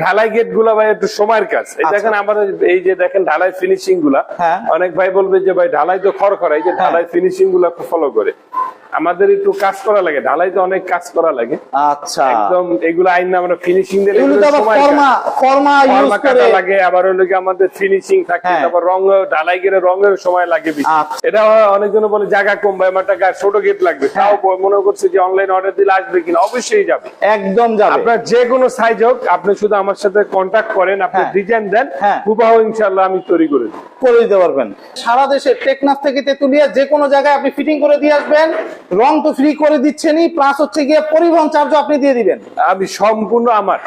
ঢালাই গেটগুলা ভাই একটু সময়ের কাজ এই আচ্ছা। দেখেন আমাদের এই যে দেখেন ঢালাই ফিনিশিংগুলা হ্যাঁ। অনেক ভাই বলবে যে ভাই ঢালাই তো খড় খড় এই যে ঢালাই ফিনিশিংগুলা ফলো করে আমাদের একটু কাজ করা লাগে ঢালাই তো অনেক কাজ করা লাগে। আচ্ছা। একদম এগুলো আইন না আমরা ফিনিশিং দিলে এগুলো তো আবার ফর্মা ফর্মা ইউজ করে লাগে আবার হলো কি আমাদের ফিনিশিং থাকে হ্যাঁ। তারপর রং ঢালাই গেলে রঙের সময় লাগে বেশি। আচ্ছা। এটা অনেকজন বলে জায়গা কম ভাই আমার টাকা ছোট গেট লাগবে। হ্যাঁ। তাও মনে করছে যে অনলাইন অর্ডার দিলে আসবে কিনা? অবশ্যই যাবে। একদম যাবে। আপনার যে কোনো সাইজ হোক আপনি শুধু আমার সাথে কন্ট্যাক্ট করেন আপনি। ডিজাইন দেন হ্যাঁ। হুবাহ ইনশাল্লাহ আমি তৈরি করে দিই করে দিতে পারবেন। সারা দেশে টেকনাফ থেকে তেতুলিয়া যে কোনো জায়গায় আপনি ফিটিং করে দিয়ে আসবেন। রং তো ফ্রি করে দিচ্ছেনই প্লাস হচ্ছে গিয়ে পরিবহন চার্জও আপনি দিয়ে দিবেন। আমি সম্পূর্ণ আমার।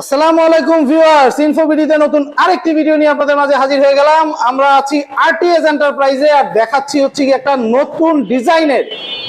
আসসালামু আলাইকুম ভিউয়ার্স ইনফো ভিডিওতে নতুন আরেকটি ভিডিও নিয়ে আপনাদের মাঝে হাজির হয়ে গেলাম। আমরা আছি আরটিএস এন্টারপ্রাইজে আর দেখাচ্ছি হচ্ছে কি একটা নতুন ডিজাইনের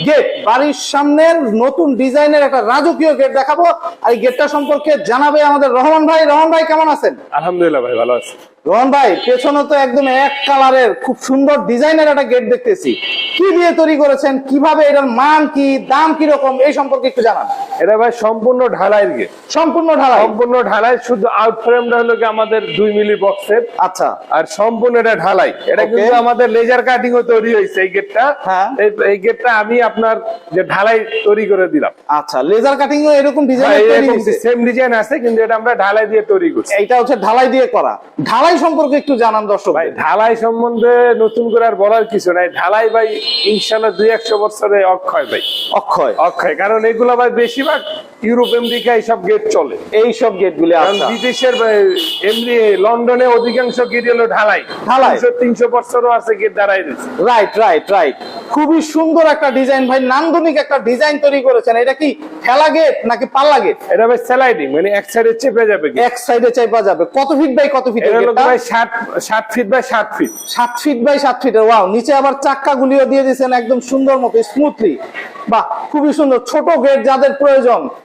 গেট বাড়ির সামনের নতুন ডিজাইনের একটা রাজকীয় গেট দেখাবো। আর এই গেটটা সম্পর্কে জানাবে আমাদের রহমান ভাই। রহমান ভাই কেমন আছেন? আলহামদুলিল্লাহ ভাই ভালো আছে। রহমান ভাই পেছনে তো একদম এক কালারের খুব সুন্দর ডিজাইনের একটা গেট দেখতেছি। কি দিয়ে তৈরি করেছেন কীভাবে এটার মান কি দাম কীরকম এই সম্পর্কে একটু জানান। এটা ভাই সম্পূর্ণ ঢালাইয়ের গেট। সম্পূর্ণ ঢালাই? সম্পূর্ণ ঢালাই শুধু আউট ফ্রেমটা হলো কি আমাদের দুই মিলি বক্সের আচ্ছা। আর সম্পূর্ণ এটা ঢালাই। এটা কিন্তু আমাদের লেজার কাটিং ও তৈরি হয়েছে এই গেটটা হ্যাঁ। এই- গেটটা আমি আপনার যে ঢালাই তৈরি করে দিলাম। আচ্ছা লেজার কাটিং ও এরকম ডিজাইন হয়েছে? সেম ডিজাইন আছে কিন্তু এটা আমরা ঢালাই দিয়ে তৈরি করছি। এইটা হচ্ছে ঢালাই দিয়ে করা। ঢালাই সম্পর্কে একটু জানান দর্শক ভাই ঢালাই সম্বন্ধে নতুন করে আর বলার কিছু নাই। ঢালাই ভাই ইনশাল্লাহ দুই একশো বছরে অক্ষয় ভাই। অক্ষয়? অক্ষয় কারণ এগুলো ভাই বেশিরভাগ ইউরোপ আমেরিকা এইসব গেট চলে। এই সব গেট গুলি বিদেশের এমনি লন্ডনে অধিকাংশ গেট হলো ঢালাই। ঢালাই। তিনশো বছরও আছে গেট দাঁড়াই রয়েছে। রাইট রাইট রাইট খুবই সুন্দর একটা ডিজাইন ভাই নান্দনিক একটা ডিজাইন তৈরি করেছেন। এটা কি ঠেলা গেট নাকি পাল্লা গেট এটা ভাই স্যালাইডিং মানে এক সাইডে চেপে যাবে এক সাইডে চাইপা যাবে। কত ফিট বাই কত ফিট এটা হলো ভাই ষাট ষাট ফিট বাই ষাট ফিট সাত ফিট বাই সাত ফিটের ওয়াও নিচে আবার চাক্কা গুলিও দিয়ে দিয়েছেন একদম সুন্দর মতো স্মুথলি বাহ খুবই সুন্দর। ছোট গেট যাদের প্রয়োজন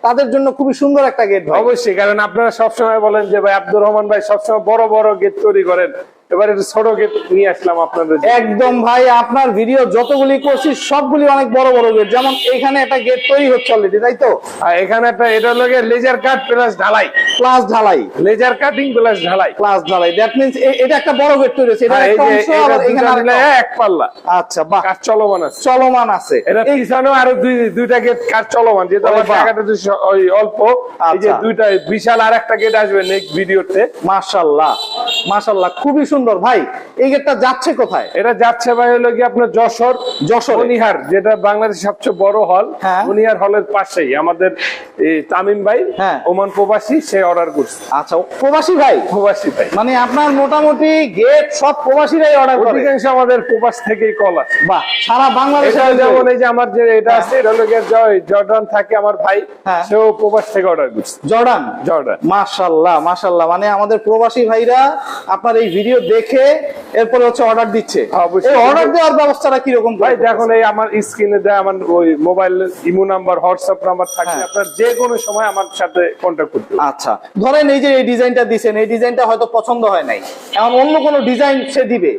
তাদের জন্য খুবই সুন্দর একটা গেট অবশ্যই কারণ আপনারা সবসময় বলেন যে ভাই আব্দুর রহমান ভাই সবসময় বড় বড় গেট তৈরি করেন। এবারে ছোট গেট নিয়ে আসলাম আপনাদের একদম ভাই আপনার ভিডিও যতগুলি করছি সবগুলি অনেক বড় বড় গেট যেমন এখানে একটা গেট তৈরি হচ্ছে অলরেডি তাই তো? এখানে একটা এটা হলো লেজার কাট প্লাস ঢালাই। প্লাস ঢালাই। লেজার কাটিং প্লাস ঢালাই। প্লাস ঢালাই। দ্যাট মিন্স এটা একটা বড় গেট তৈরি এটা একটা অংশ দুইটা এখানে আরেকটা অংশ। এক পাল্লা। আচ্ছা বাহ। কাজ চলমান আছে। চলমান আছে। এটা পিছনেও আরও দুই দুইটা গেট কাজ চলমান। ওরে আমার। জায়গাটা ওই অল্প এই যে আচ্ছা। দুইটা বিশাল আর একটা গেট আসবে নেক্সট ভিডিওতে মাশাল্লাহ। মাশাল্লাহ খুবই সুন্দর। ভাই এই গেটটা যাচ্ছে কোথায়? এটা যাচ্ছে ভাই হলো কি আপনার যশোর যশোরে। মনিহার যেটা বাংলাদেশের সবচেয়ে বড় হল। মনিহার হলের পাশেই। আমাদের এই তামিম ভাই হ্যাঁ। ওমান প্রবাসী সে অর্ডার করছি। আচ্ছা প্রবাসী ভাই? প্রবাসী ভাই। মানে আপনার মোটামুটি গেট সব প্রবাসীরাই অর্ডার করে। অধিকাংশ আমাদের প্রবাস থেকেই কল আছে বাহ সারা বাংলাদেশে যেমন এই যে আমার যে এটা আছে এটা হলো জর্ডান থাকে আমার ভাই হ্যাঁ। সেও প্রবাস থেকে অর্ডার করছে। জর্ডান? জর্ডান। মাশাআল্লাহ মাশাআল্লাহ মানে আমাদের প্রবাসী ভাইরা আপনার এই ভিডিও দেখে এরপরে হচ্ছে অর্ডার দিচ্ছে। এই অর্ডার দেওয়ার ব্যবস্থাটা কীরকম ভাই দেখুন এই আমার স্ক্রিনে দেয় আমার ওই mobile imo number WhatsApp number থাকে হ্যাঁ। আপনার যে কোনো সময় আমার সাথে কন্ট্যাক্ট করতে আচ্ছা ধরেন এই যে এই ডিজাইনটা দিছেন এই ডিজাইনটা হয়তো পছন্দ হয় নাই। এখন অন্য কোন ডিজাইন সে দিবে।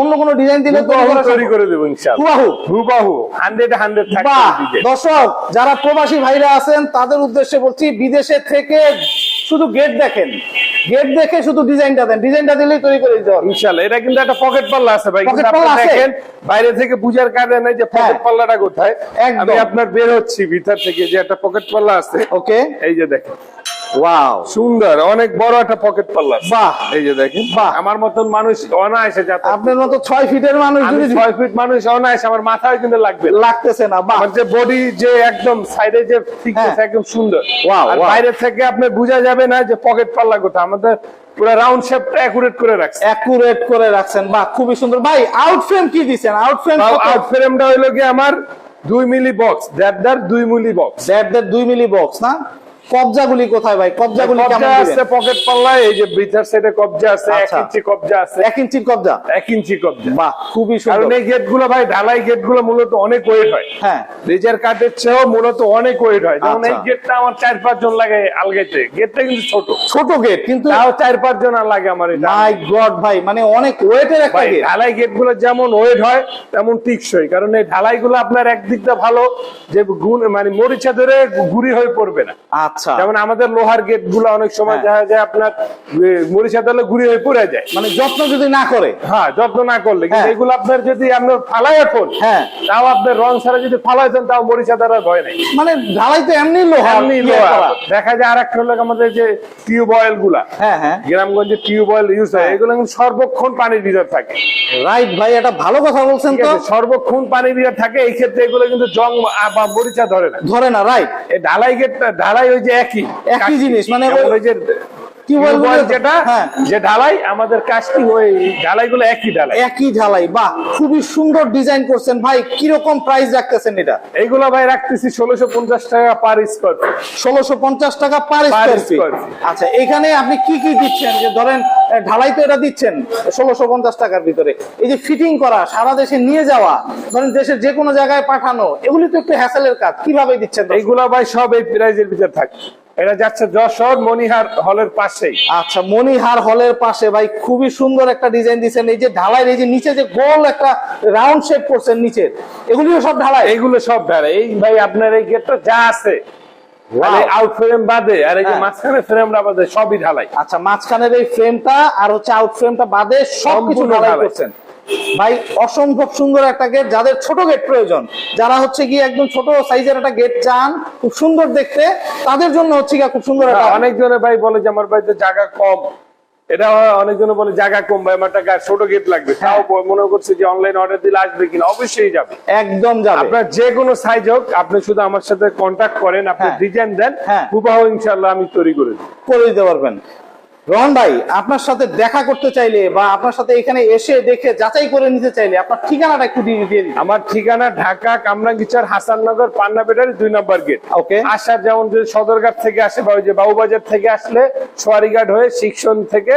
অন্য কোনো ডিজাইন দিলে তৈরি হুবহু করা তৈরি করে দেবো ইনশাআল্লাহ। হুবাহু? হুবাহু। হান্ড্রেড হান্ড্রেড বাহ! থাকবে দর্শক যারা প্রবাসী ভাইরা আছেন তাদের উদ্দেশ্যে বলছি বিদেশে থেকে শুধু গেট দেখেন। গেট দেখে শুধু ডিজাইনটা দেন। ডিজাইনটা দিলেই তৈরি করে দিতে পারবেন ইনশাআল্লাহ এটা কিন্তু একটা পকেট পাল্লা আছে ভাই। পাল্লা আছে? দেখেন বাইরে থেকে বুঝার কারণে নাই যে পকেট হ্যাঁ। পাল্লাটা কোথায়। একদম। আমি আপনার বের হচ্ছি ভিতর থেকে যে একটা পকেট পাল্লা আছে। ওকে এই যে দেখেন। ওয়াও সুন্দর অনেক বড় একটা পকেট পাল্লা আছে। বাহ। এই যে দেখেন বাহ। আমার মতন মানুষ অনায়াসে যাতে আপনার মতো ছয় ফিটের মানুষ যদি ছয় ফিট মানুষ অনায়াসে আমার মাথায় কিন্তু লাগবে। লাগতেছে না বাহ। যে বডি যে একদম সাইডে যে থিকনেস হ্যাঁ। একদম সুন্দর। Wow, আর বাইরে থেকে আপনি বোঝা যাবে না যে পকেট পাল্লা কোথায় আমাদের পুরো রাউন্ড শেপটা একুরেট করে রাখছে। অ্যাকুরেট করে রাখছেন বাহ খুবই সুন্দর। ভাই আউট ফ্রেম কি দিছেন? আউট ফ্রেম আউট ফ্রেমটা হইল কি আমার দুই মিলি বক্স দেড় দুই মিলি বক্স দেড় দুই মিলি বক্স না? কবজাগুলি কোথায় ভাই? কবজাগুলি কেমন আছে পকেট পাল্লা এই যে ভিতর সাইডে কবজা আছে এক আচ্ছা। ইঞ্চি কবজা আছে। এক ইঞ্চির কবজা? এক ইঞ্চি কবজা। বাহ খুবই কারণ এই গেটগুলো ভাই ঢালাই গেটগুলো মূলত অনেক ওয়েট হয়। হ্যাঁ। লেজার কাটের চেয়েও মূলত অনেক ওয়েট হয়। যেমন এই আচ্ছা। গেটটা আমার চার পাঁচ জন লাগে আলগাইতে গেটটা কিন্তু ছোট। ছোট গেট কিন্তু তাও চার পাঁচ জন লাগে আমার এটা। মাই গড ভাই মানে অনেক ওয়েটের একটা ভাই গেট ঢালাই গেটগুলো যেমন ওয়েট হয় তেমন টিকসই। কারণ এই ঢালাই গুলো আপনার একদিকটা ভালো যে গুণ মানে মরিচা ধরে গুড়ি হয়ে পড়বে না। আচ্ছা। আচ্ছা। যেমন আমাদের লোহার গেটগুলো অনেক সময় হ্যাঁ। দেখা যায় আপনার মরিচা তেলে গুড়ি হয়ে পড়ে যায় মানে যত্ন যদি না করে হ্যাঁ যত্ন না করলে কিন্তু হ্যাঁ। এগুলো আপনার যদি আপনার ফালাই এখন হ্যাঁ। তাও আপনার রং ছাড়া যদি ফালাই দেন তাও মরিচা দ্বারা ভয় নাই মানে ঢালাই তো এমনি লোহা এমনি লোহা। দেখা যায় আর একটা হলো আমাদের যে টিউব অয়েলগুলা হ্যাঁ হ্যাঁ গ্রামগঞ্জে টিউব অয়েল ইউজ হয় হ্যাঁ। এগুলো কিন্তু সর্বক্ষণ পানির ভিতর থাকে রাইট ভাই এটা ভালো কথা বলছেন তো সর্বক্ষণ পানির ভিতর থাকে এই ক্ষেত্রে এগুলো কিন্তু জং বা মরিচা ধরে না ধরে না রাইট এই ঢালাই গেট ঢালাই ওই যে একই একই জিনিস, মানে ওই- যে যেটা। যে ঢালাই আমাদের কাস্টিং ওই ঢালাই একই ঢালাই। একই ঢালাই বাহ খুবই সুন্দর ডিজাইন করছেন ভাই কীরকম প্রাইস রাখতেছেন এটা? এইগুলো ভাই রাখতেছি ষোলোশো পঞ্চাশ টাকা পার স্কোয়ার ফিট ষোলোশো পঞ্চাশ টাকা পার স্কোয়ার ফিট আচ্ছা এখানে আপনি কি কি দিচ্ছেন? যে ধরেন ঢালাই তো এটা দিচ্ছেন ষোলোশো পঞ্চাশ টাকার ভিতরে। এই যে ফিটিং করা সারা দেশে নিয়ে যাওয়া ধরেন দেশের যে কোনো জায়গায় পাঠানো এগুলি তো একটু হ্যাসেলের কাজ কীভাবে দিচ্ছেন? এইগুলো ভাই সব এই প্রাইজের ভিতরে থাকে। এটা যাচ্ছে যশোর মনিহার হলের পাশেই। আচ্ছা মনিহার হলের পাশে। ভাই খুবই সুন্দর একটা ডিজাইন দিচ্ছেন এই যে ঢালাই এই যে নিচে যে গোল একটা রাউন্ড শেপ করছেন নিচের এগুলিও সব ঢালাই? এইগুলো সব ঢালাই। এই ভাই আপনার এই গেটটা যা আছে. আউট ফ্রেম বাদে আর এই যে হ্যাঁ। মাঝখানে ফ্রেমটা বাদে সবই ঢালাই। আচ্ছা মাঝখানের এই ফ্রেমটা আর হচ্ছে আউট ফ্রেমটা বাদে সবকিছু ঢালাই। করছেন। ভাই অসম্ভব সুন্দর একটা গেট যাদের ছোট গেট প্রয়োজন। যারা হচ্ছে গিয়ে একদম ছোট সাইজের একটা গেট চান খুব সুন্দর দেখতে তাদের জন্য হচ্ছে গিয়ে খুব সুন্দর একটা অনেকজনে ভাই বলে যে আমার বাড়িতে জায়গা কম। এটা অনেকজনে বলে জায়গা কম ভাই আমার টাকা ছোট গেট লাগবে। হ্যাঁ। তাও মনে করছে যে অনলাইন অর্ডার দিলে আসবে কিনা? অবশ্যই যাবে। একদম যাবে। আপনার যে কোনো সাইজ হোক আপনি শুধু আমার সাথে কন্ট্যাক্ট করেন আপনি হ্যাঁ। ডিজাইন দেন হ্যাঁ। হুবাহ আমি তৈরি করে করে দিতে পারবেন। রহন ভাই আপনার সাথে দেখা করতে চাইলে বা আপনার সাথে এখানে এসে দেখে যাচাই করে নিতে চাইলে আপনার ঠিকানাটা একটু দিয়ে দিন। আমার ঠিকানা ঢাকা কামরাঙ্গিচার হাসাননগর পান্না বেটারি দুই নম্বর গেট। ওকে। আসার যেমন যদি সদরঘাট থেকে আসে বা ওই যে বাবুবাজার থেকে আসলে সোয়ারিঘাট হয়ে শিক্ষণ থেকে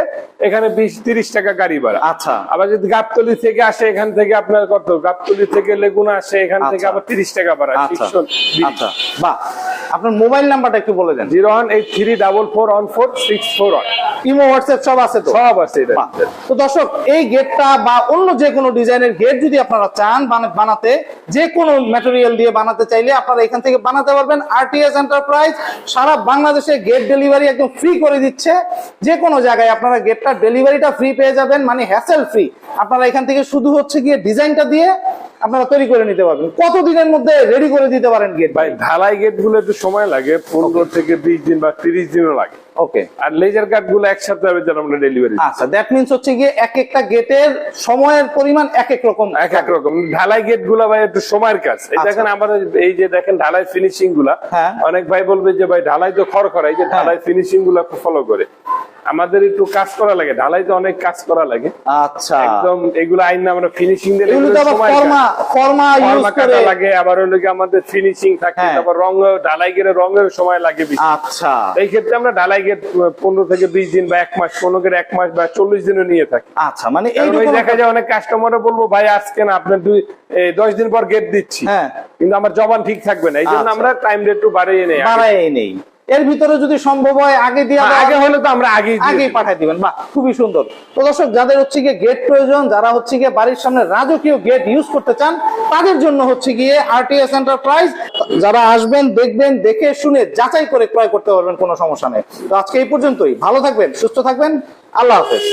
এখানে বিশ তিরিশ টাকা গাড়ি ভাড়া। আচ্ছা। আবার যদি গাবতলি থেকে আসে এখান থেকে আপনার কত? গাবতলি থেকে লেগুনা আসে এখান থেকে আচ্ছা। আবার তিরিশ টাকা ভাড়া আচ্ছা। শিক্ষণ। আচ্ছা। বাহ। আপনার মোবাইল নাম্বারটা একটু বলে দেন। Zero one eight three double four one four six four one. Imo WhatsApp সব আছে তো? সব আছে এটা। তো দর্শক এই গেটটা বা অন্য যে কোনো ডিজাইনের গেট যদি আপনারা চান বানাতে যে কোনো ম্যাটেরিয়াল দিয়ে বানাতে চাইলে আপনারা এখান থেকে বানাতে পারবেন আরটিএস এন্টারপ্রাইজ সারা বাংলাদেশে গেট ডেলিভারি একদম ফ্রি করে দিচ্ছে। যে কোনো জায়গায় আপনারা গেটটা ডেলিভারিটা ফ্রি পেয়ে যাবেন মানে হ্যাসেল ফ্রি আপনারা এখান থেকে শুধু হচ্ছে গিয়ে ডিজাইনটা দিয়ে আপনারা তৈরি করে নিতে পারবেন। কত দিনের মধ্যে রেডি করে দিতে পারেন গেট? ভাই ঢালাই গেটগুলো একটু সময় লাগে। পনেরো থেকে বিশ দিন বা তিরিশ দিনও লাগে। ওকে আর লেজার কাটগুলো একসাথে হবে যেন আমরা ডেলিভারি আচ্ছা দ্যাট মিনস হচ্ছে গিয়ে এক একটা গেটের সময়ের পরিমাণ এক এক রকম এক এক রকম। ঢালাই গেটগুলা ভাই একটু সময়ের কাজ। এই আচ্ছা। দেখেন আমাদের এই যে দেখেন ঢালাই ফিনিশিংগুলা হ্যাঁ। অনেক ভাই বলবে যে ভাই ঢালাই তো খড় খড় এই যে ঢালাই ফিনিশিংগুলা ফলো করে। আমাদের একটু কাজ করা লাগে ঢালাই তো অনেক কাজ করা লাগে। আচ্ছা। একদম এগুলো আইন না আমরা ফিনিশিং দিলে এগুলো তো আবার ফর্মা ফর্মা ইউজ করে লাগে আবার হলো কি আমাদের ফিনিশিং থাকে হ্যাঁ। তারপর রং ঢালাই গেলে রঙের সময় লাগে বেশি। আচ্ছা। এই ক্ষেত্রে আমরা ঢালাই গেট পনেরো থেকে বিশ দিন বা এক মাস পনেরো থেকে এক মাস বা চল্লিশ দিনও নিয়ে থাকি। আচ্ছা মানে এইরকম দেখা যায় অনেক কাস্টমারও বলব ভাই আজকে না আপনার দুই এই দশ দিন পর গেট দিচ্ছি। হ্যাঁ। কিন্তু আমার জবান ঠিক থাকবে না। এই জন্য আচ্ছা। আমরা টাইম রেট একটু বাড়িয়ে নেই। বাড়াই নেই। এর ভিতরে যদি সম্ভব হয় আগে দিয়ে হ্যাঁ, আগে হলে তো আমরা আগে আগেই। পাঠাই দিবেন বাহ খুবই সুন্দর। তো দর্শক যাদের হচ্ছে গিয়ে গেট প্রয়োজন যারা হচ্ছে গিয়ে বাড়ির সামনে রাজকীয় গেট ইউজ করতে চান তাদের জন্য হচ্ছে গিয়ে আরটিএস এন্টারপ্রাইজ যারা আসবেন দেখবেন দেখে শুনে যাচাই করে ক্রয় করতে পারবেন কোনো সমস্যা নেই। তো আজকে এই পর্যন্তই। ভালো থাকবেন সুস্থ থাকবেন। আল্লাহ হাফেজ।